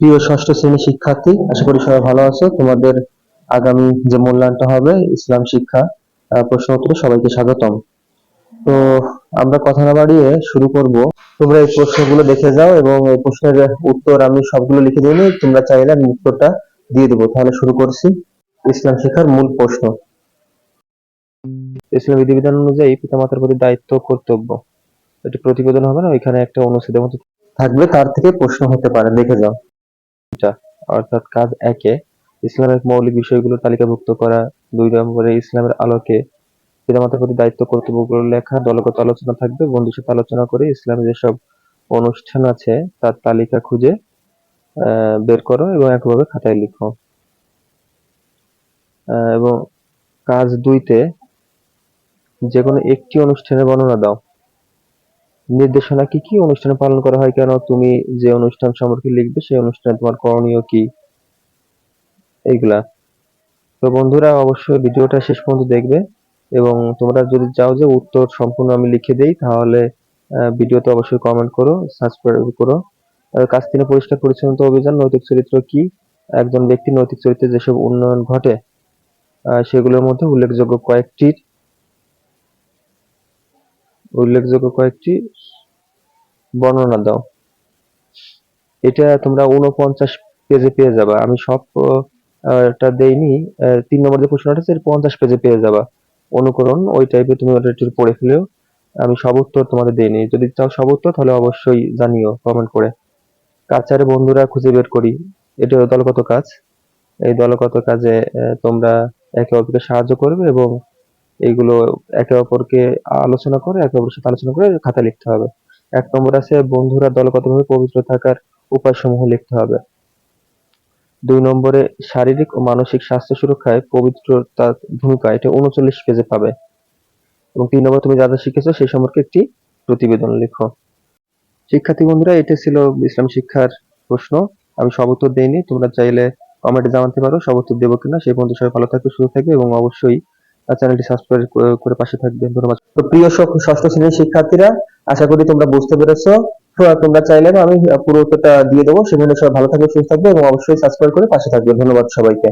প্রিয় ষষ্ঠ শ্রেণির শিক্ষার্থী, আশা করি সবাই ভালো আছো। তোমাদের আগামী যে মূল্যায়নটা হবে, ইসলাম শিক্ষা প্রশ্ন উত্তরে সবাইকে স্বাগতম। তো আমরা কথা না বাড়িয়ে শুরু করব। তোমরা এই প্রশ্নগুলো দেখে যাও এবং এই প্রশ্নের উত্তর আমি সবগুলো লিখে দিইনি তোমরা চাইলে আমি উত্তরটা দিয়ে দেবো। তাহলে শুরু করছি ইসলাম শিক্ষার মূল প্রশ্ন। ইসলাম বিধিবিধান অনুযায়ী পিতামাতার প্রতি দায়িত্ব কর্তব্য। এটি প্রতিবেদন হবে না ওইখানে একটা অনুচ্ছেদের মতো থাকবে। তার থেকে প্রশ্ন হতে পারে। দেখে যাও। এটা অর্থাৎ কাজ একে, ইসলামের মৌলিক বিষয়গুলো তালিকাভুক্ত করা, দুই নম্বরে ইসলামের আলোকে পিতামাতার প্রতি দায়িত্ব, কর্তব্যগুলো লেখা, দলগত আলোচনা থাকবে, বন্ধুর সাথে আলোচনা করে ইসলামের যেসব অনুষ্ঠান আছে, তার তালিকা খুঁজে বের করো এবং একভাবে খাতায় লিখো। এবং কাজ দুইতে যে কোনো একটি অনুষ্ঠানের বর্ণনা দাও। নির্দেশনা কি? কি অনুষ্ঠানে পালন করা হয়? কেন তুমি যে অনুষ্ঠান সম্পর্কে লিখবে, সেই অনুষ্ঠানে তোমার করণীয় কি? এইগুলা। তো বন্ধুরা, অবশ্যই ভিডিওটা শেষ পর্যন্ত দেখবে এবং তোমরা যদি চাও যে উত্তর সম্পূর্ণ আমি লিখে দেই, তাহলে ভিডিওতে অবশ্যই কমেন্ট করো সাবস্ক্রাইব করো। কাজ তিনে পরিষ্কার পরিচ্ছন্নতা অভিযান, নৈতিক চরিত্র কি? একজন ব্যক্তির নৈতিক চরিত্রে যেসব উন্নয়ন ঘটে সেগুলোর মধ্যে উল্লেখযোগ্য কয়েকটি উল্লেখযোগ্য কয়েকটি বর্ণনা দাও। এটা তোমরা উনপঞ্চাশ পেজে পেয়ে যাবা। আমি সব আহ, টা দেইনি তিন নম্বর যে প্রশ্নটা আছে পঞ্চাশ পেজে পেয়ে যাবা। অনুকরণ ওই টাইপের তুমি ওটা একটু পড়ে ফেলেও আমি সব উত্তর তোমাদের দেইনি। যদি চাও সব উত্তর তাহলে অবশ্যই জানিও কমেন্ট করে। কাছারে বন্ধুরা খুঁজে বের করি। এটা দলগত কাজ। এই দলগত কাজে তোমরা একে অপরকে সাহায্য করবে এবং এইগুলো একে অপরকে আলোচনা করে, একে অপরের সাথে আলোচনা করে খাতা লিখতে হবে। এক নম্বর আছে বন্ধুরা দলগতভাবে পবিত্র থাকার উপায়সমূহ লিখতে হবে। দুই নম্বরে শারীরিক ও মানসিক স্বাস্থ্য সুরক্ষায় পবিত্রতার ভূমিকা, এটা উনচল্লিশ পেজে পাবে। এবং তিন নম্বর, তুমি যা যা শিখেছো সেই সম্পর্কে একটি প্রতিবেদন লেখো। শিক্ষার্থী বন্ধুরা, এটা ছিল ইসলাম শিক্ষার প্রশ্ন। আমি সব উত্তর দেইনি, তোমরা চাইলে কমেন্টে জানাতে পারো, সব উত্তর দেবো কিনা, সেই বন্ধু সবাই ভালো থাকবে সুস্থ থাকবে এবং অবশ্যই চ্যানেলটি সাবস্ক্রাইব করে পাশে থাকবেন। ধন্যবাদ। তো প্রিয় সব ষষ্ঠ শ্রেণির শিক্ষার্থীরা, আশা করি তোমরা বুঝতে পেরেছ। তোমরা চাইলে আমি পুরো উত্তরটা দিয়ে দেবো। সেখানে সবাই ভালো থাকবে সুস্থ থাকবে এবং অবশ্যই সাবস্ক্রাইব করে পাশে থাকবে ধন্যবাদ সবাইকে।